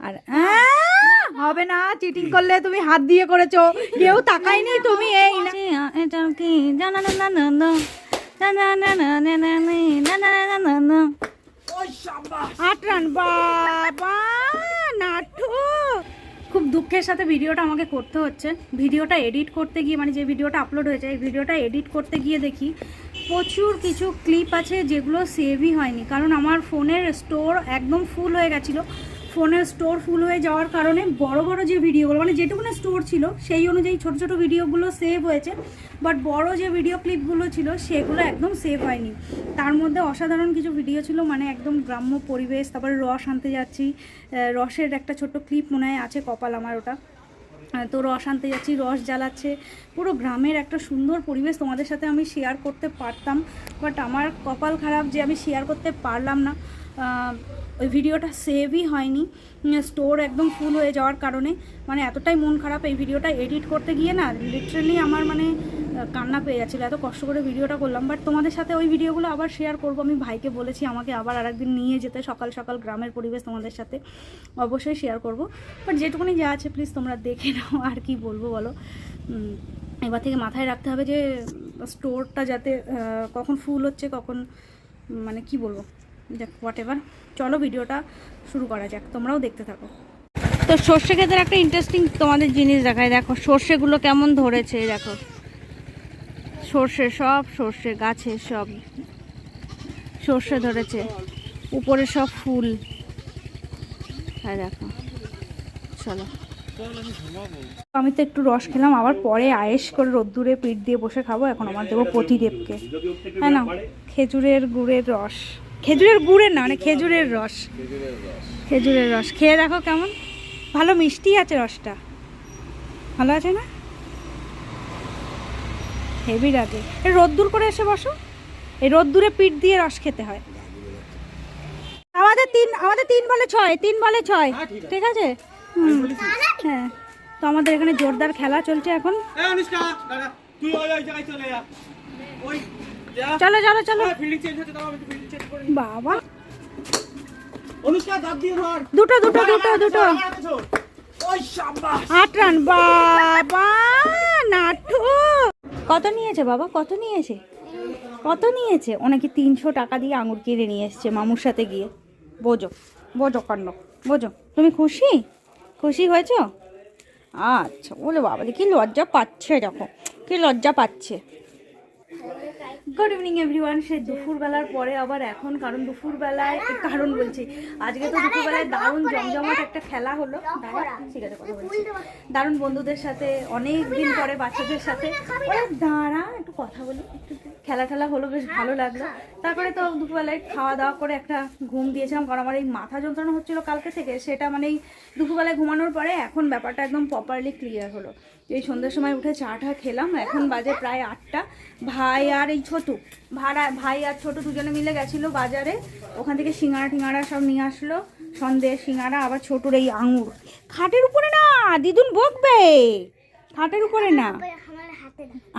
আর হবে না চিটিং করলে তুমি হাত দিয়ে করেছ কেউ তাকায়নি তুমি এই না না না খুব দুঃখের সাথে ভিডিওটা আমাকে করতে হচ্ছে ভিডিওটা এডিট করতে গিয়ে মানে যে ভিডিওটা আপলোড হয়েছে এই ভিডিওটা এডিট করতে গিয়ে দেখি প্রচুর কিছু ক্লিপ আছে যেগুলো সেভই হয়নি কারণ আমার ফোনের স্টোর একদম ফুল হয়ে গেছিল ফোনের স্টোর ফুল হয়ে যাওয়ার কারণে বড় বড় যে ভিডিওগুলো মানে যেটুকুনা স্টোর ছিল, সেই অনুযায়ী ছোট ছোট ভিডিওগুলো সেভ হয়েছে বাট বড় যে ভিডিও ক্লিপগুলো ছিল, সেগুলো একদম সেভ হয়নি। তার মধ্যে অসাধারণ কিছু ভিডিও ছিল মানে একদম গ্রাম্য পরিবেশ, তারপরে রস আনতে যাচ্ছি রসের একটা ছোট্ট ক্লিপ মনে হয় আছে কপাল আমার ওটা। তো রস আনতে যাচ্ছি, রস জ্বালাচ্ছে, পুরো গ্রামের একটা সুন্দর পরিবেশ তোমাদের সাথে আমি শেয়ার করতে পারতাম বাট আমার কপাল খারাপ যে আমি শেয়ার করতে পারলাম না। ওই ভিডিওটা সেভই হয়নি। স্টোর একদম ফুল হয়ে যাওয়ার কারণে। মানে এতটাই মন খারাপ এই ভিডিওটা এডিট করতে গিয়ে না লিটারেলি আমার মানে কান্না পেয়ে যাচ্ছিল। এত কষ্ট করে ভিডিওটা করলাম। বাট তোমাদের সাথে ওই ভিডিওগুলো আবার শেয়ার করব। আমি ভাইকে বলেছি আমাকে আবার আরেকদিন নিয়ে যেতে, সকাল সকাল গ্রামের পরিবেশ তোমাদের সাথে অবশ্যই শেয়ার করব। বাট যেটুকুনি যা আছে প্লিজ তোমরা দেখে নাও আর কি বলব বলো। এবার থেকে মাথায় রাখতে হবে যে স্টোরটা যাতে কখন ফুল হচ্ছে, কখন মানে কি বলব? হোয়াট এভার চলো ভিডিওটা শুরু করা যাক তোমরাও দেখতে থাকো। তো সর্ষে ক্ষেতের একটা ইন্টারেস্টিং তোমাদের জিনিস দেখায় দেখো সর্ষেগুলো কেমন ধরেছে দেখো। সর্ষে সব সর্ষে গাছে সব সর্ষে ধরেছে। উপরে সব ফুল। হ্যাঁ দেখো। চলো। আমি তো একটু রস খেলাম আবার পরে আয়েস করে রোদ্দুরে পিঠ দিয়ে বসে খাব এখন আমার দেবো প্রতিদেবকে হ্যাঁ না খেজুরের গুড়ের রস। খেজুরের গুড়ের না মানে খেজুরের রস। খেজুরের রস। খেয়ে দেখো কেমন। ভালো মিষ্টি আছে রসটা। ভালো আছে না? হেভি লাগে। এই রোদ্দুর করে এসে বসো। এই রোদ্দুরে পিঠ দিয়ে রস খেতে হয়। আমাদের তিন আমাদের তিন বলে ছয় তিন বলে ছয়। ঠিক আছে। হ্যাঁ। তো আমাদের এখানে জোরদার খেলা চলছে এখন। চলে চলো চলো। বাবা দুটো দুটো দুটো দুটো আট রান বাবা নাটু কত নিয়েছে বাবা কত নিয়েছে কত নিয়েছে ও নাকি তিনশো টাকা দিয়ে আঙুর কিনে নিয়ে এসছে মামুর সাথে গিয়ে বোঝো বোঝো কাণ্ড বোঝো তুমি খুশি খুশি হয়েছো আচ্ছা বলে বাবা কি লজ্জা পাচ্ছে দেখো কি লজ্জা পাচ্ছে গুড ইভিনিং এভরিওয়ান সে দুপুরবেলার পরে আবার এখন, কারণ দুপুরবেলায় কারণ বলছি। আজকে তো দুপুরবেলায় দারুণ জমজমাট একটা খেলা হলো। ঠিক আছে, কথা বলছি। দারুণ বন্ধুদের সাথে, অনেক দিন পরে বাচ্চাদের সাথে। দাঁড়া, একটু কথা বলি, একটু খেলা টেলা হলো, বেশ ভালো লাগল। তারপরে তো দুপুরবেলায় খাওয়া দাওয়া করে একটা ঘুম দিয়েছিলাম, কারণ আমার এই মাথা যন্ত্রণা হচ্ছিল কালকে থেকে। সেটা মানে দুপুরবেলায় ঘুমানোর পরে এখন ব্যাপারটা একদম প্রপারলি ক্লিয়ার হলো। এই সন্ধ্যের সময় উঠে চা টা খেলাম। এখন বাজে প্রায় আটটা। ভাই আর এই ছোটু। ভাড়া ভাই আর ছোটু দুজনে মিলে গেছিল বাজারে। ওখান থেকে সিঙ্গারা টিঙ্গারা সব নিয়ে আসলো। সন্দেশ সিঙ্গারা আবার ছোটুর এই আঙুর। খাটের উপরে না দিদুন বকবে। খাটের উপরে না।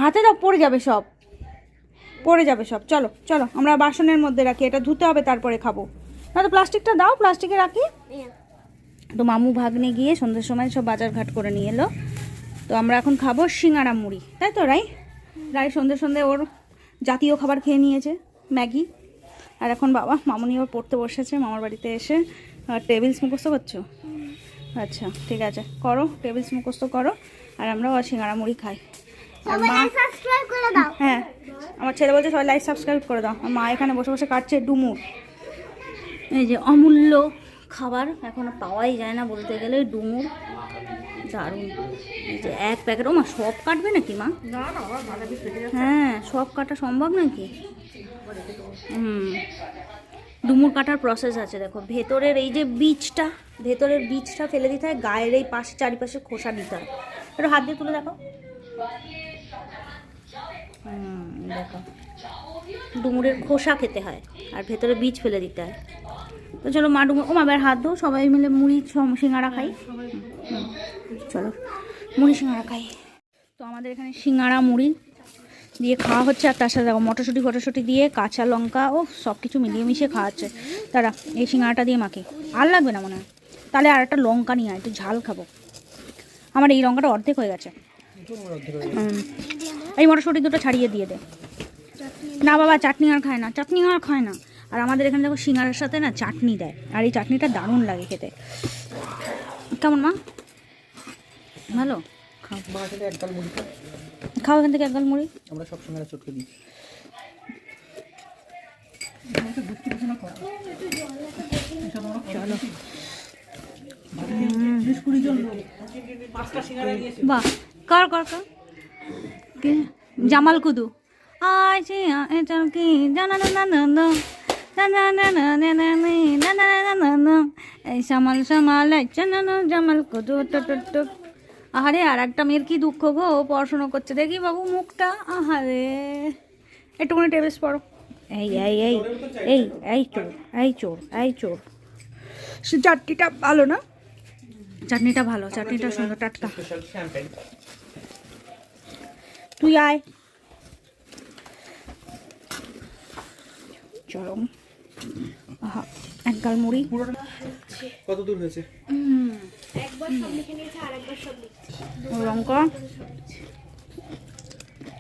হাতে দাও পড়ে যাবে সব। পড়ে যাবে সব। চলো চলো আমরা বাসনের মধ্যে রাখি। এটা ধুতে হবে তারপরে খাব। না তো প্লাস্টিকটা দাও প্লাস্টিকে রাখি। তো মামু ভাগ্নে গিয়ে সন্ধ্যের সময় সব বাজার ঘাট করে নিয়ে এলো। তো আমরা এখন খাব সিঙ্গারা মুড়ি। তাই তো রাই? রাই সন্ধ্যে সন্ধ্যে ওর জাতীয় খাবার খেয়ে নিয়েছে ম্যাগি। আর এখন বাবা মামুনি ওর পড়তে বসেছে মামার বাড়িতে এসে টেবিলস মুখস্থ করছ? আচ্ছা ঠিক আছে করো টেবিলস মুখস্থ করো আর আমরা ও সিঙ্গারা মুড়ি খাই। আর মা হ্যাঁ আমার ছেলে বলছে সবাই লাইক সাবস্ক্রাইব করে দাও। মা এখানে বসে বসে কাটছে ডুমুর। এই যে অমূল্য খাবার এখনও পাওয়াই যায় না বলতে গেলে ডুমুর। দারুণ। যে এক প্যাকেট ও মা সব কাটবে নাকি মা? হ্যাঁ সব কাটা সম্ভব নাকি? হুম। ডুমুর কাটার প্রসেস আছে দেখো। ভেতরের এই যে বীজটা ভেতরের বীজটা ফেলে দিতে হয় গায়ের এই পাশে চারিপাশে খোসা দিতে হয়। একটু হাত দিয়ে তুলে দেখো। হুম দেখো। ডুমুরের খোসা খেতে হয় আর ভেতরে বীজ ফেলে দিতে হয়। তো চলো মা ডুমুর ও মা হাত ধো সবাই মিলে মুড়ি সিঙ্গারা খাই। হুম, চলো, মুড়ি সিঙ্গারা খাই। তো আমাদের এখানে সিঙ্গারা, মুড়ি দিয়ে খাওয়া হচ্ছে, আর তার সাথে দেখো মটরশুঁটি, ফটরশুঁটি দিয়ে কাঁচা লঙ্কা ও সব কিছু মিলিয়ে মিশিয়ে খাওয়া হচ্ছে। তারা এই সিঙ্গারাটা দিয়ে মাকে আর লাগবে না মনে হয়। তাহলে আর একটা লঙ্কা নিয়ে একটু ঝাল খাব। আমার এই লঙ্কাটা অর্ধেক হয়ে গেছে। এই মটরশুঁটি দুটো ছাড়িয়ে দিয়ে দে। না বাবা, চাটনি আর খায় না, চাটনি আর খায় না। আর আমাদের এখানে দেখো সিঙ্গারের সাথে না চাটনি দেয়। আর এই চাটনিটা দারুণ লাগে খেতে। কেমন মা? ভালো খাও মুড়ি এখান থেকে একগাল মুড়ি আমরা সব সময় চটকে দিই জামাল কুদু জানা না এই সামাল জামাল কুদু টুক আহারে আর একটা মেয়ের কি দুঃখ গো? পড়াশোনা করছে। দেখি বাবু মুখটা। আহারে। একটুখানি টেবিস পড়ো। এই এই এই এই এই চোর এই চোর এই চোর। সে চাটনিটা ভালো না? চাটনিটা ভালো চাটনিটা সুন্দর টাটকা। তুই আয়। চলো। আহা এক গাল মুড়ি। কত দূর হয়েছে?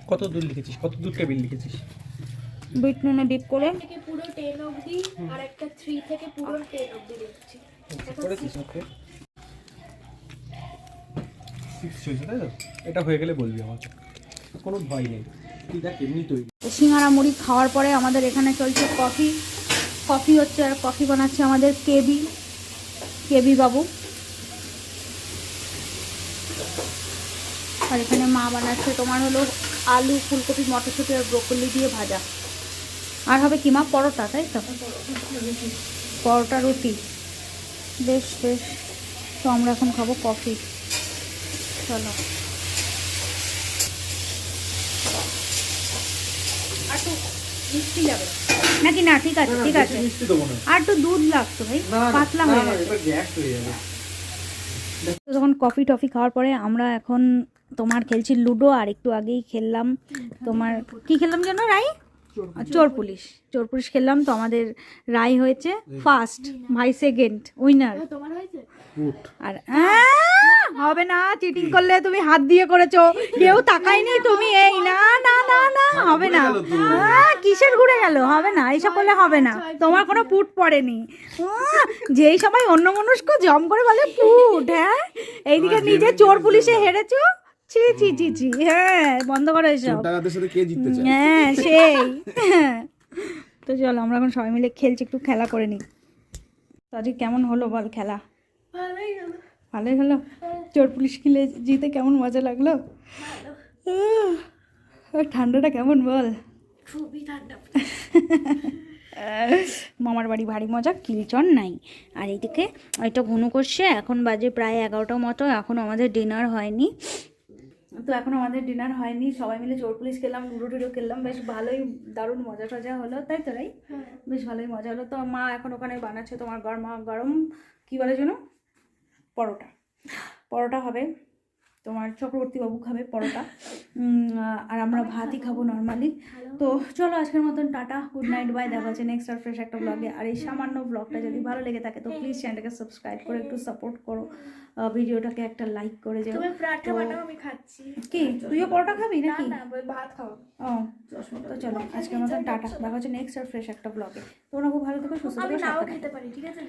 কত দূর লিখেছিস? কত দূর টেবিল লিখেছিস? বিট নুনে ডিপ করে। থেকে পুরো টেন অবধি আর একটা থ্রি থেকে পুরো টেন অবধি লিখছি করেছিস ওকে সিক্স চলছে তাই তো? এটা হয়ে গেলে বলবি আমাকে। কোনো ভয় নেই। তুই দেখ এমনি তৈরি। সিঙ্গারা মুড়ি খাওয়ার পরে আমাদের এখানে চলছে কফি। কফি হচ্ছে আর কফি বানাচ্ছে আমাদের কেবি কেবি বাবু আর এখানে মা বানাচ্ছে তোমার হলো আলু ফুলকপি মটরশুঁটি আর ব্রোকলি দিয়ে ভাজা। আর হবে কি মা? পরোটা তাই তো? পরোটা রুটি। বেশ বেশ। তো আমরা এখন খাব কফি। চলো। নাকি না? ঠিক আছে ঠিক আছে। মিষ্টি আর একটু দুধ লাগতো ভাই পাতলা হয়ে গেছে। হয়ে তো তখন কফি টফি খাওয়ার পরে আমরা এখন তোমার খেলছি লুডো আর একটু আগেই খেললাম তোমার কি খেললাম যেন রাই? চোর পুলিশ। চোর পুলিশ খেললাম তো আমাদের রাই হয়েছে ফার্স্ট ভাই সেকেন্ড উইনার। আর আহ, হবে না চিটিং করলে তুমি হাত দিয়ে করেছ। কেউ তাকায়নি তুমি এই না না না না হবে না। কিসের ঘুরে গেল? হবে না এইসব করলে হবে না। তোমার কোনো পুট পড়েনি। যেই সময় অন্য মনস্ক জম করে বলে পুট হ্যাঁ? এইদিকে নিজে চোর পুলিশে হেরেছো? ছি ছি ছি ছি হ্যাঁ বন্ধ করো এসব। টাকাদের সাথে কে জিততে হ্যাঁ সেই। তো চলো আমরা এখন সবাই মিলে খেলছি একটু খেলা করে নিই। তো আজকে কেমন হলো বল খেলা? ভালোই হলো। ভালোই হলো? চোর পুলিশ খেলে জিতে কেমন মজা লাগল? ঠান্ডাটা কেমন বল? খুবই ঠান্ডা। মামার বাড়ি ভারী মজা কিলচন নাই। আর এইদিকে ওইটা ঘুনু করছে এখন বাজে প্রায় এগারোটা মতো এখন আমাদের ডিনার হয়নি। তো এখন আমাদের ডিনার হয়নি সবাই মিলে চোর পুলিশ খেলাম লুডো টুডো খেললাম বেশ ভালোই দারুণ মজা টজা হলো তাই তো রাই? বেশ ভালোই মজা হলো। তো মা এখন ওখানে বানাচ্ছে তোমার গরমা গরম কী বলে যেন? পরোটা। পরোটা হবে। তোমার চক্রবর্তী বাবু খাবে পরোটা। আর আমরা ভাতই খাব। নর্মালি তো চলো আজকের মতন টাটা গুড নাইট বাই দেখা হচ্ছে নেক্সট আর ফ্রেশ একটা ব্লগে আর এই সামান্য ব্লগটা যদি ভালো লেগে থাকে তো প্লিজ চ্যানেলটাকে সাবস্ক্রাইব করে একটু সাপোর্ট করো। ভিডিওটাকে একটা লাইক করে যাও। তুমি পরাঠা বানাও আমি খাচ্ছি। কি? তুইও পরোটা খাবি না নাকি? না ভাত ও তো চলো আজকের মতন টাটা। দেখা হচ্ছে নেক্সট আর ফ্রেশ একটা ব্লগে তোমরা খুব ভালো থেকো সুস্থ থেকো খেতে পারি ঠিক আছে?